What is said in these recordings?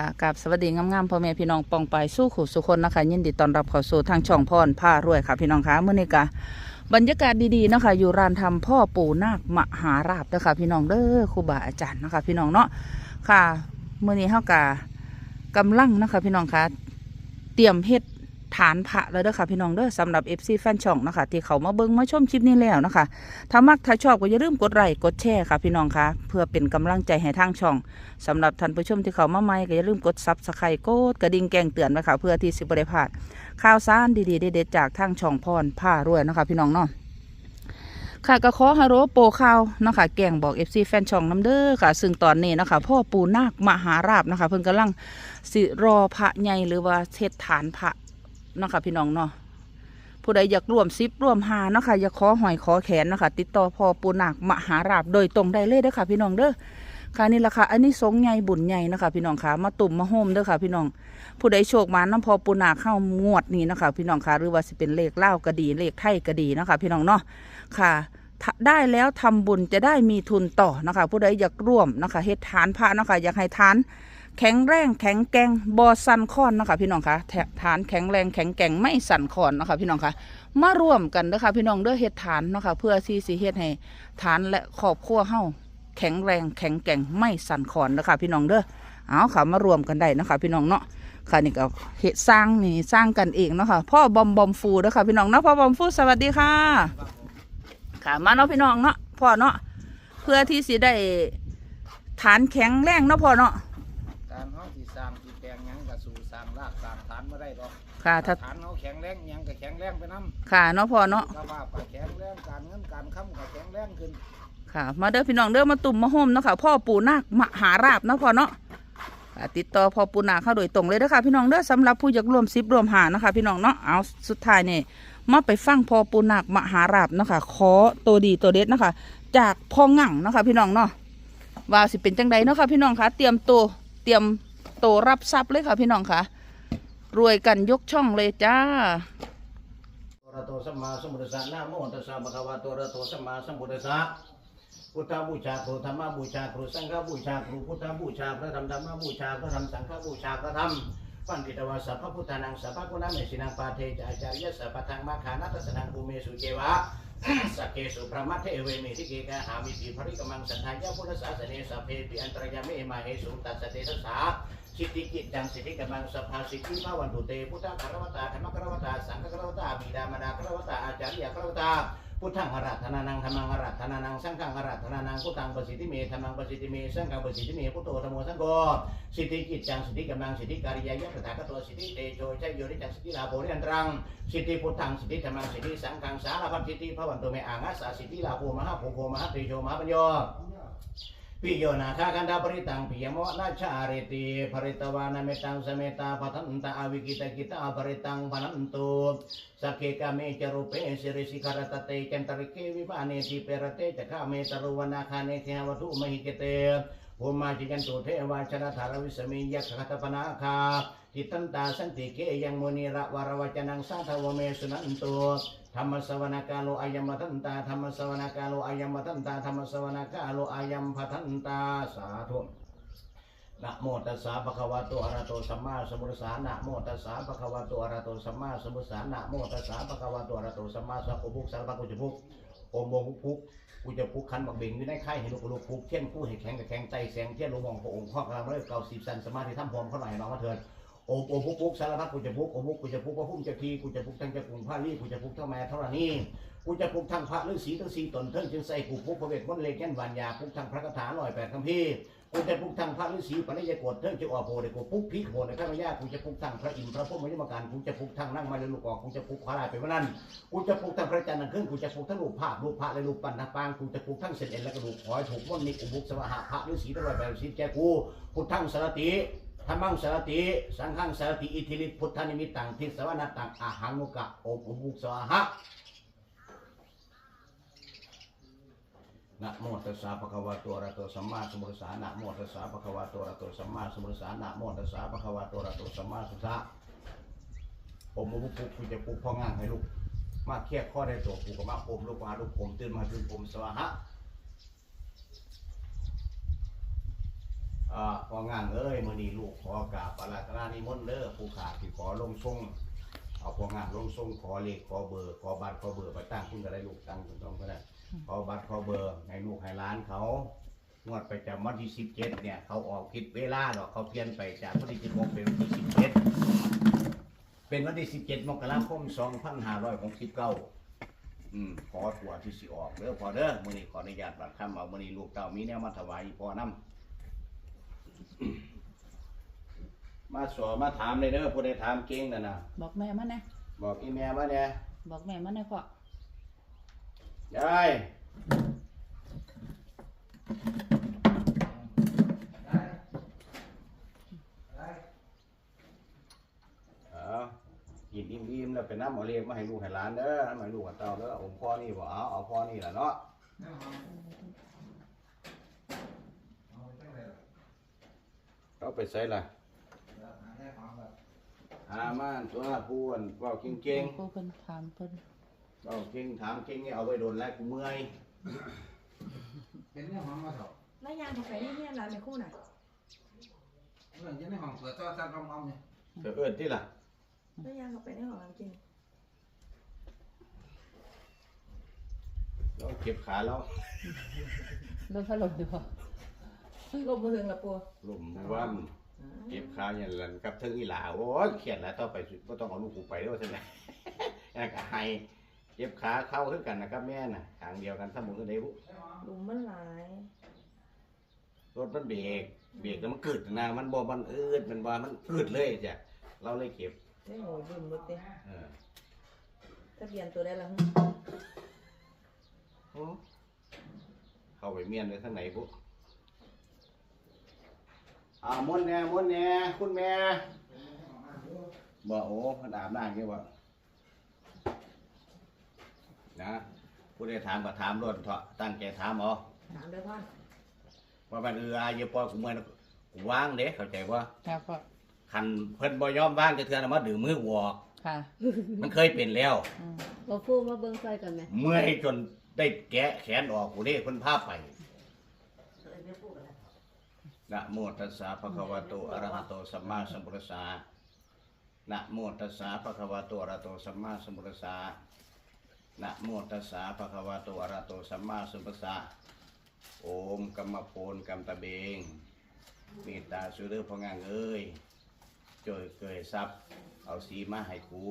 ค่ะกับสวัสดีงามๆพ่อแม่พี่น้องปองไปสู้ขู่สุคนนะคะ ยินดีต้อนรับเข้าสู่ทางช่องพรผ้ารวยค่ะ พี่น้องคะเมื่อนี้กะบรรยากาศดีๆนะคะอยู่ร้านทำพ่อปู่นาคมหาราบนะคะพี่น้องเด้อครูบาอาจารย์นะคะ พี่น้องเนาะค่ะเมื่อนี้เฮากะกำลังนะคะ พี่น้องคะเตรียมเฮ็ด ฐานพระแล้วเด้อค่ะพี่น้องเด้อสำหรับ FC แฟนช่องนะคะที่เขามาเบิ่งมาชมคลิปนี้แล้วนะคะ ถ้ามักถ้าชอบก็อย่าลืมกดไลค์กดแชร์ค่ะพี่น้องคะเพื่อเป็นกำลังใจให้ทางช่องสำหรับท่านผู้ชมที่เขามาใหม่ก็อย่าลืมกดซับสไครต์กดกระดิ่งแจ้งเตือนไว้ค่ะเพื่อที่สิบได้พลาดข่าวสารดีๆเด็ดๆจากทางช่องพรผ้ารวยนะคะพี่น้องเนาะค่ะก็ขอฮาโรโปรข่าวนะคะแกงบอก FC แฟนช่องน้ำเด้อค่ะ ซึ่งตอนนี้นะคะพ่อปู่นาคมหาราบนะคะ เพิ่นกำลังสิรอพระใหญ่หรือว่าเทศฐานพระ เนาะคะพี่น้องเนาะผู้ใดอยากร่วมซิบร่วมหาเนาะคะอยากขอหอยขอแขนเนาะคะติดต่อพ่อปูนาคมหาราบโดยตรงได้เลยเด้อค่ะ พี่น้องเด้อค่ะนี่แหละค่ะอันนี้สงใหญ่บุญใหญ่นะคะพี่น้องค่ะมาตุ่มมาโฮมเด้อค่ะ พี่น้อง ผู้ใดโชคมาน้ำพอปูนาเข้างวดนี้นะคะพี่น้องค่ะหรือว่าสิเป็นเลขเล่าวก็ดีเลขไทยก็ดีนะคะพี่น้องเนาะค่ะได้แล้วทำบุญจะได้มีทุนต่อนะคะผู้ใดอยากร่วมนะคะเฮ็ดทานพระนะคะอยากให้ทาน แข็งแรงแข็งแกร่งบอสันคอนนะคะพี่น้องคะฐานแข็งแรงแข็งแกร่งไม่สันคอนนะคะพี่น้องคะมาร่วมกันเด้อค่ะพี่น้องเด้อเฮ็ดฐานนะคะเพื่อที่สิเฮ็ดให้ฐานและครอบครัวเฮาแข็งแรงแข็งแกร่งไม่สันคอนนะคะพี่น้องเด้อเอาค่ะมารวมกันได้นะคะพี่น้องเนาะค่ะนี่ก็เหตุสร้างนี่สร้างกันเองเนาะค่ะพ่อบอมบอมฟูเด้อค่ะพี่น้องเนาะพ่อบอมฟูสวัสดีค่ะ ค่ะมาเนาะพี่น้องเนาะพ่อเนาะเพื่อที่สิได้ฐานแข็งแรงเนาะพ่อเนาะ ร้างสิแปลงหยังก็สู่สร้างรากสร้างฐานบ่ได้ดอกค่ะถ้าฐานเฮาแข็งแรงหยังก็แข็งแรงไปนํค่ะเนาะพ่อเนาะสภาพก็แข็งแรงการเงินการค้ำก็แข็งแรงขึ้นค่ะ มาเด้อพี่น้องเด้อมาตุ่มมาโฮมเนาะค่ะ พ่อปู่นาคมหาราบเนาะพ่อเนาะค่ะติดต่อพ่อปู่นาคเข้าโดยตรงเลยเด้อค่ะ พี่น้องเด้อสำหรับผู้อยากรวมซิบรวมหาเนาะค่ะพี่น้องเนาะเอาสุดท้ายนี่มาไปฟังพ่อปู่นาคมหาราบเนาะค่ะขอตัวดีตัวเด็ดเนาะค่ะจากพ่องั่งเนาะค่ะพี่น้องเนาะว่าสิเป็นจังใดเนาะค่ะพี่น้องคะเตรียมตัวเตรียม โตรับทรัพย์เลยค่ะพี่น้องค่ะ รวยกันยกช่องเลยจ้าอะระโตสัมมาสัมพุทธัสสะนะโมตัสสะภะคะวะโตอะระโตสัมมาสัมพุทธัสสะพุทธบูชาครูธรรมบูชาครูสังฆบูชาครูพุทธบูชาพระธรรมธรรมบูชาพระธรรมสังฆบูชาพระธรรมปันติตวาสัพพพุทธานังสัพพะกุณาเมสินังปาเทจาจาริยสัพพทังมาขานัตสนังภูเมสุเจวะสักเกสุพระมัทเทเวเมทิเกกะหามิติภริกมังสันทายาพุทธศาสเนสัพเพปิอันตรยามิมาเหสุตัสสเตสสา สิทธิกิจดังสิทธิกมังสัพพาสิทธิภาวันตุเตพุทธคารวตาธรรมคารวตาสังฆคารวตาบิดามารดาคารวตาอาจารย์คารวตาพุทธังหรัตนานังธรรมังหรัตนานังสังฆังหรัตนานังพุทธังประสิทธิเมธรรมังประสิทธิเมสังฆังประสิทธิเมพุทโธธรรมโมสังโฆสิทธิกิจจังสิทธิกำลังสิทธิการิยายะตถาคตสิทธิเตโชชัยโยนิจังสิทธิลาโภนิอันตรังสิทธิพุทธังสิทธิธรรมังสิทธิสังฆังสารพัดสิทธิพระวันตุเมอ่างอาสาสิทธิลาโภมหาภูโภมหาตรีโชมหาปัญโย ปิโยนาคากันดาปริตังปิยโมนาชาริติภริตวานาเมตังสเมตาปัทันตาอวิกิตกิตาภริตังพนันตุสักเคกาเมจรูปเปสิริสิกรตเตจันตริเกวิปาเนติเปรเตจะข้าเมตรุวนาคาเนเทหวัตุมหิเกเตภูมาจิกันตุเทวาชนะธารวิสเมยักขตปนาคาจิตตันตาสันติเกยังมุนีระวรวจนังสาธวเมสุนันตุ ธรรมสวนากาโลอายมทันตาธรรมสวนากาโลอายมทันตาธรรมสวนากาโลอายมพัทันตาสาธุนะโมตัสสะภะคะวะโตอะระโตสัมมาสัมพุทธัสสะนะโมตัสสะภะคะวะโตอะระโตสัมมาสัมพุทธัสสะนะโมตัสสะภะคะวะโตอะระโตสัมมาสัมพุทธัสสะภุกสารพัดกุจภุกโอมโมภุกภุกกูจะพุกขันบักเบ่งอยู่ในไข่ให้ลูกลูกพุกเทียนกู้ให้แข็งกับแข็งใจแสงเทียนลงมองพระองค์ข้อกลางเรื่องเก่าสิบสันสมาธิทำพร้อมเขาหน่อยน้องมาเถิด โอมโอมพุกพุกสารพัดกูจะพุกโอพุกกูจะพุกพระพุ่มจะทีกูจะพุกทั้งจะกรุงพระลี่กูจะพุกทั้งแม่เท่านี้กูจะพุกทั้งพระฤาษีทั้งสีตนเทิงจึงใส่กูพุกพระเวทมนต์เลขแก่นวานยาพุกทั้งพระคาถาลอยแปดคำพีกูจะพุกทั้งพระฤาษีปณิยโกฏเทิงจะออกโพเดกูพุกพิกโหในข้าพเจ้ากูจะพุกทั้งพระอินทร์พระพุทธมยมการกูจะพุกทั้งนั่งมาเลยลูกออกกูจะพุกขวาลายไปวันนั้นกูจะพุกทั้งพระจันทร์นั่งขึ้นกูจะพุกทั้งรูปภาพรูปพระและรูปปั้นนักปางกูจะพุกทั้งเศษเอ็นและกระดูกขอยถูกมนต์นิกูพุกสวะหะพระฤาษีทั้งร้อยแปดฤาษีแกกูพุกทธังสารติ ธรรมังสารติ สังฆังสารติ อิทธิฤทธิพุทธานิมิตตังทิสวนาตังอาหังมุกะโอมอุบุกสวาหะนะโมตัสสะภะคะวะโตอะระโตสัมมาสัมพุทธัสสะนะโมตัสสะภะคะวะโตอะระโตสัมมาสัมพุทธัสสะนะโมตัสสะภะคะวะโตอะระโตสัมมาสัมพุทธัสสะโอมอุบุกปุกกูจะปุกพ่องางให้ลูก มาเครียดข้อได้ตัวกูก็มาโอมลูกมาลูกผมตื่นมาตื่นผมสวาหะ ออ่าพองานเอ้ยมื้อนี้ลูกขอกราบปาราธนานิมนต์เด้อผู้ขาที่ขอลงทรงเอาพองานลงทรงขอเลขขอเบอร์ขอบัตรขอเบอร์ไปตั้งคุณก็ได้ลูกตั้งคุณต้องก็ได้ขอบัตรขอเบอร์ให้ลูกให้หล้านเขางวดไปจากวันที่17เนี่ยเขาออกผิดเวลาหรอกเขาเปลี่ยนไปจากวันที่16เป็นวันที่17เป็นวันที่17มกราคม2569อืมขอตัวที่สิออกเด้อพอเด้อมื้อนี้ขออนุญาตบัดคำเอามื้อนี้ลูกเต้ามีแนวมาถวายอีพ่อนํ มาสอนมาถามเลยเด้อผู้ใดถามเก่งนั่นน่ะบอกแม่มาแน่บอกอีแม่มาเนี่ยบอกแม่มาแน่พ่อยายเอากินอิ่มๆแล้วไปน้ำหมอเลี้ยงมาให้ลูกให้หลานเด้อให้ลูกกับเต้าเด้อเอาพ่อนี่บ่เอาเอาพ่อนี่แหละเนาะ เขาไปใส่ละหามาตัวผู้อันเว่าเก่งผู้เพิ่นถามเพิ่นๆเว้าเก่งถามเก่งเนี่ยเอาไปโดนแล้วกูเมื่อยเป็นเรื่องของมาเถอะแล้วยางเขาไปที่เนี่ยร้านในคู่น่ะเรื่องอยังในห้องเปิดโทรศัพท์อมๆเนี่ยเธอเอิ้นที่ล่ะแล้วยางเขาไปในของร้านจริงเราเก็บขาแล้วเริ่มพัดลมดีพ่อ ลบมือถึงละปัวลมว่านเก็บขาอย่างนั้นกับเทิงอีหลาโอ้ยเขียนแล้วต่อไปก็ต้องเอาลูกกูไปด้วยใช่ไหมแล้วก็ให้เก็บขาเข้าขึ้นกันนะครับแม่น่ะทางเดียวกันถ้ามึงก็ได้บุลุมมันหลายรถมันเบรกเบรกแล้วมันกึดนะมันบ่มันอืดมันว่ามันกึดเลยจ้ะเราเลยเก็บได้โหบุ่มหมดเลยเออทะเบียนตัวได้ละหึโอ้เข้าไปเมียนเลยทางไหนบุ อ่ามนต์แน่มนต์แน่คุณแม่บ่โอ้มันอาบน้ำแค่บ่นะผู้ใดถามก็ถามรถเถาะตั้งใจถามเอาถามได้พ่อว่ามันเอออาเยปอกูเมื่อนะกูวางเด้เข้าใจว่าครับพ่อคันเพิ่นบ่ยอมวางจะเทื่อนะมาดื้อมือวอกค่ะมันเคยเป็นแล้วอืมบ่ฟูมาเบิ่งใส่กันไหมเมื่อยจนได้แกะแขนออกกูเด้เพิ่นพาไป นะโมตัสสะภะคะวะโตอะระหะโตสัมมาสัมพุทธัสสะนะโมตัสสะภะคะวะโตอะระหะโตสัมมาสัมพุทธัสสะนะโมตัสสะภะคะวะโตอะระหะโตสัมมาสัมพุทธัสสะโอมกัมมะโพนกัมตะเบงเมตตาสุเดอพงางเอ้ยจอยเกยทรัพย์ เอาสีมาให้ครู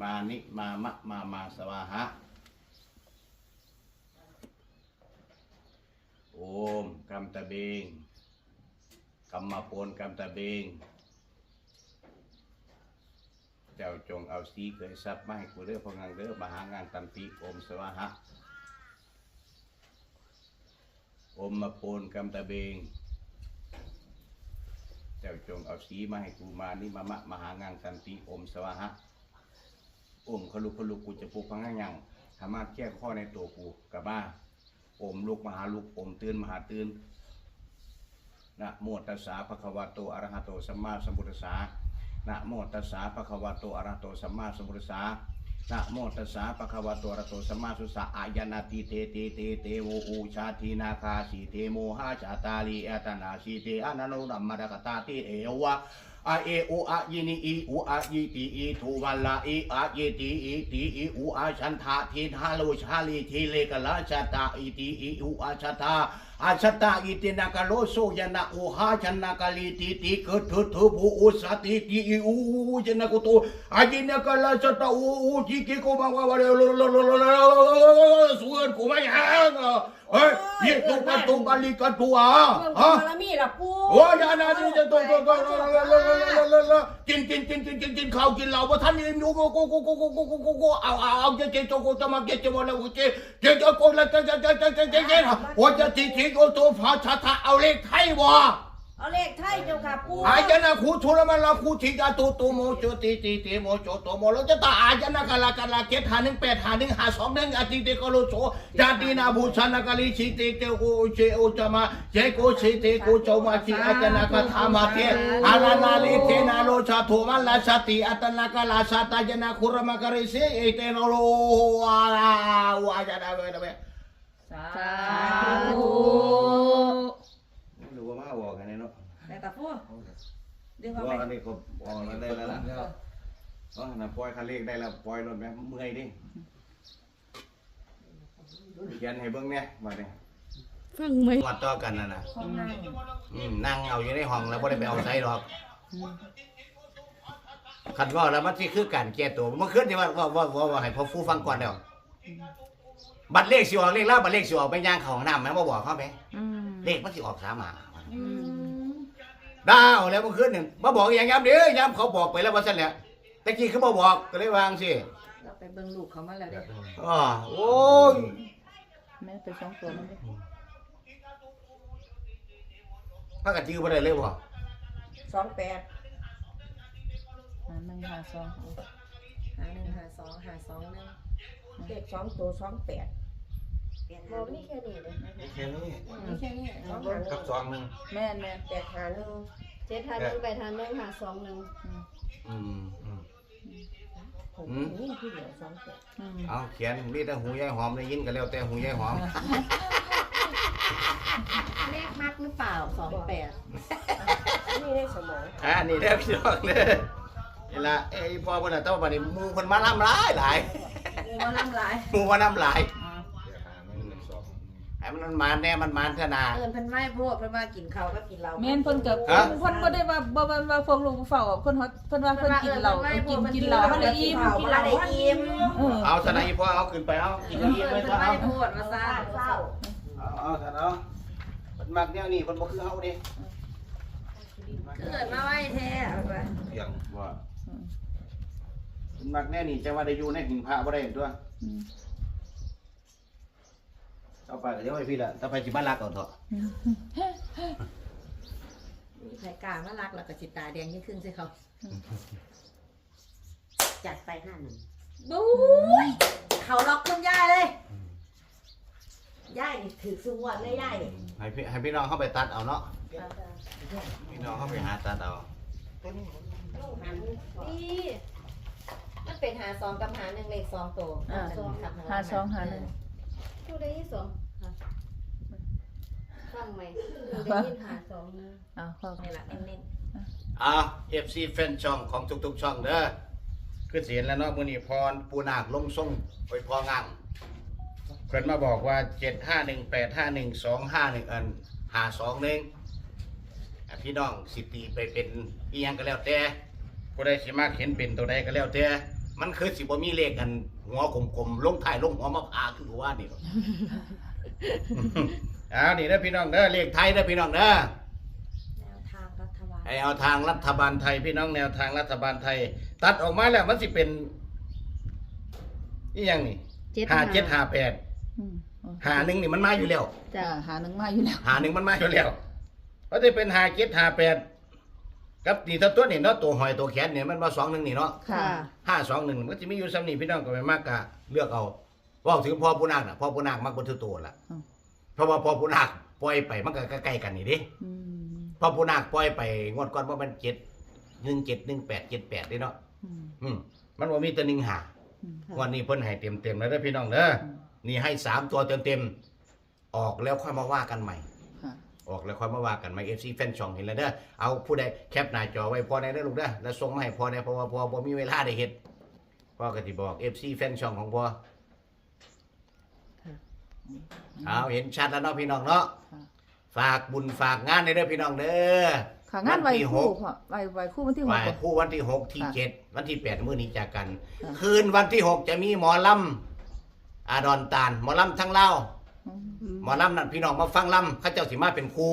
มานิมามะมามาสวาหะโอมกัมตะเบง กัมมะโพนกัมตะเบง เจ้าจงเอาสีเกยทรัพย์มาให้ครูเด้อพงางเด้อมหางานตันติโอมสวาหะอมมาโพนกำตะเบง เจ้าจงเอาสีมาให้กูมานี่มามะมหางานสันติอมสวาหะอมขลุกขลุกกูจะปลูกพังงังสามารถแก้ข้อในตัวกูกับมาอมลูกมหาลูกอมตื่นมหาตื่น นะโมตัสสะภะคะวะโตอะระหะโตสัมมาสัมพุทธัสสะนะโมตัสสะภะคะวะโตอะระหะโตสัมมาสัมพุทธัสสะนะโมตัสสะปะคะวะโตอระหโตสัมมาสุสะอายนาติเตเตเตเตโวอูชาทีนาคาสีเตโมหะจาตาลีอัตนาสีเตอนันโนนัมมะดะกตาติเอวะอาเอโออะยินิอีอุอะยิติอีทุวันละอีอะยิติอีติอีอุอะชันทาทินฮาโลชาลีทีเลกะละชะตาอีติอีอุอะชะตา อาชตาอิตินากาโลโซยนาโอหาชนากาลีติติกะทุทุภูอุสติติอิอูจนากุตุอาจินากาลาชตาอูอูจิกิโกมาวาวาเลโลโลโลโลโลสวนกูไม่ห่างเฮ้ยยี่ตุกตุกาลิกาตัวเรื่องฮะบารมีละปูโอ้ยานานี่จะต้องต้องต้องกินกินกินกินกินกินข้าวกินเหล้าว่าท่านนี่นูกูกูกูกูกูกูกูกูกูเอาเอาเอาเจ๊เจ๊โจกูจะมาเจ๊เจ๊มาแล้วเจ๊เจ๊เจ๊กูแล้วเจ๊เจ๊เจ๊เจ๊เจ๊เจ๊เจ๊ว่าจะทิ้งทิ้งกูตัวฟ้าชาตาเอาเลขไทยวะเอาเลขไทยเจ้าค่ะปูอาจารย์คูชุลมันละคูชิกาตุตุโมโจติติติโมโจโตโมโลจะตาอาจารย์กาลากาลาเกตหาหนึ่งแปดหาหนึ่งหาสองหนึ่งอาทิตย์เตกโลโซจาตินาบูชานากาลิชิติเตโกเจโอจามาเจโกชิเตโกโจมาชิอาจารย์กาธามาเทอาลานาลิเทนาโลชาโทมันลาชาติอัตนากาลาชาตายนาคุรมากริเซเอเตโนโลวาลาวาจานาเวนะเวสาธุ หรือว่ามาบอกกันเนาะ เดี๋ย วเขาว่าไปอันนี้ก็ออกแล้วได้แล้วล่ะก็หันปล่อยคันเลขได้แล้วปล่อยรถแม่เมื่อยดิเขียนให้เบิ่งเนี่ยมาเนี่ยฟังไหมวัดต่อกันน่ะนะห้องนั่งอืมนั่งเอาอยู่ในห้องแล้วบ่ได้ไปเอาไสดอกคันว่าแล้วมันสิคือการแก้ตัวเมื่อคืนที่ว่าว่าว่าว่าว่าให้พ่อฟูฟังก่อนแล้วบัตรเลขสิออกเลขแล้วบัตรเลขสิออกไปย่างเข้าห้องน้ำแม่บ่บอกเขาไหมอืมเลขมันสิออกสามหา อืม ดาวแล้วเมื่อคืนนี่มาบอกอย่างย้ำเด้อย้ำเขาบอกไปแล้วว่าซั่นแหละตะกี้เขาบ่บอกก็เลยวางสิเราไปเบิ่งลูกเขามาแล้วเด้อ๋อโอ้ยแม่ไปสองตัวมันดิพากันจื้อบ่ได้เลยบ่สองแปดหาหนึ่งหาสองหาหนึ่งหาสองหาสองหนึ่งเลขสองตัวสองแปด บอมีแค่นี้เลยแค่นี้นี่แค่นี้สองหาหนึ่กับงสองหนึงแม่นแม่นแปดหาหนึ่งเจ็ดทานหนึ่งไปทานหนึ่งหาสองหนึ่งอืมอืมผมอืมนี่คือเดียวสองแปดอืมเอาเขียนมีแต่หูยายหอมได้ยินก็แล้วแต่หูยายหอมเลขมากหรือเปล่าสองแปดนี่ได้สมองอ่านี่เด้อพี่น้องเด้อนี่ล่ะเอ้ยพ่อเพิ่นน่ะต้องบัดนี้หมู่เพิ่นมานํหลายหลายงูมาน้ำลายหมู่มานํหลายอ่า ให้มันมาแน่มันมาเถอะนา เอินเพิ่นไม่พูดเพิ่นว่ากินข้าวก็กินเหล้าแม่นเพิ่นกับฮะ เพิ่นบ่ได้ว่าบ่ว่าว่าพวกลูกเฝ้าเพิ่นฮอดเพิ่นว่าเพิ่นกินเหล้าเพิ่นกินกินเหล้าเฮาได้อิ่มกินเหล้าได้อิ่มเออเอาซะนะอีพ่อเอาขึ้นไปเอากินกันอีกเพิ่ไปนซะเอาไม่พูดมาซ่าเศร้าเอาเอาซะเอาเพิ่นมักแนวนี้เพิ่นบ่คือเฮาเด้เกิดมาไว้แท้เสียงว่าเพิ่นมักแนวนี้จะว่าได้อยู่ในหิ้งพระบ่ได้ตัวอืม เอาไปก็เดี๋ยวให้พี่ละถ้าไปสิบ้านรักเอาเถอะใครกล้ามารักแล้วก็สิตาแดงยิ่งขึ้นสิเขาจัดไปห้าหนึ่งบู๊ยเขาล็อกคุณย่าเลยย่านี่ถือสุงวันเลยย่านี่ให้พี่ให้พี่น้องเข้าไปตัดเอาเนาะพี่น้องเข้าไปหาตัดเอานี่มันเป็นหาสองกับหาหนึ่งเลขสองตัวอ่าสองกับหาสองหาหนึ่ง ผู้ได้ที่สองฟังไหมผู้ได้ยินหาสองนะอ้าวเข้านี่แหละเน้นอ่า FC แฟนช่องของทุกๆช่องเด้อคือเสียนแล้วเนาะมื้อนี้พรปูนาคลงทรงไปพองามเพิ่นมาบอกว่า 75185125อัน521อะพี่น้องสิตีไปเป็นอีหยังก็แล้วแต่ผู้ใดสิมักเห็นเป็นตัวใดก็แล้วแต่ มันคือสิบ่มีเลขอัน หัวกลมๆลงท้ายลงหัวมะพร้าวคือว่านี่หรอก เอานี่เด้อพี่น้องเด้อเลขไทยเด้อพี่น้องเด้อๆแนวทางรัฐบาลไอเอาทางรัฐบาลไทยพี่น้องแนวทางรัฐบาลไทย ตัดออกมาแล้วมันสิเป็นนี่ยังนี่เจ็ดห้าเจ็ดห้าแปดอืมหาหนึ่งนี่มันมาอยู่แล้วจ้าหาหนึ่งมาอยู่แล้ว หาหนึ่งมันมาอยู่แล้วเพราะจะเป็นหาเจ็ดห้าแปด กับนี่ถ้าตัวนี่เนาะตัวหอยตัวแขนเนี่ยมันมาสองหนึ่งนี่เนาะค่ะ ห้าสองหนึ่งมันจะมีอยู่ซ้ำนี่พี่น้องก็ไม่มากกะเลือกเอาว่าถึงพ่อผู้นาคน่ะพ่อผู้นาคมักบนทุกตัวละอืม เพราะว่าพ่อผู้นาคปล่อยไปมันก็ใกล้ๆกันนี่ดิอืมพ่อผู้นาคปล่อยไปงวดก่อนว่ามันเจ็ดหนึ่งเจ็ดหนึ่งแปดเจ็ดแปดเนาะอืมอืมมันว่ามีแตัวหนึ่งหา อืมวันนี้เพิ่นให้เต็มเต็มๆแล้วเด้อพี่น้องเด้ออม นี่ให้สามตัวเต็มเต็มๆออกแล้วค่อยมาว่ากันใหม่ค่ะ ออกแล้วค่อยมาว่ากันใหม่เอฟซีแฟนช่องเห็นแล้วเด้อเอาผู้ใดแคปหน้าจอไว้พอในเด้อลูกเด้อแล้วส่งมาให้พอในเพราะว่าพอบ่มีเวลาได้เฮ็ดพ่อก็สิบอกเอฟซีแฟนช่องของพ่อเอาเห็นชัดแล้วเนาะพี่น้องเนาะค่ะฝากบุญฝากงานในเด้อพี่น้องเด้อค่ะงานไหววันที่หคู่กค่ะไหวไหวคู่วันที่หไหกว้บ่คู่วันที่หกที่ค่ะเจ็ดวันที่แปดมื้อนี้จากกันค่ะคืนวันที่หกจะมีหมอลำอาดอนตานหมอลำทั้งเล่าวอืม หมอลำนั่นพี่น้องมาฟังลำเข้าเจ้าสิมาเป็นครู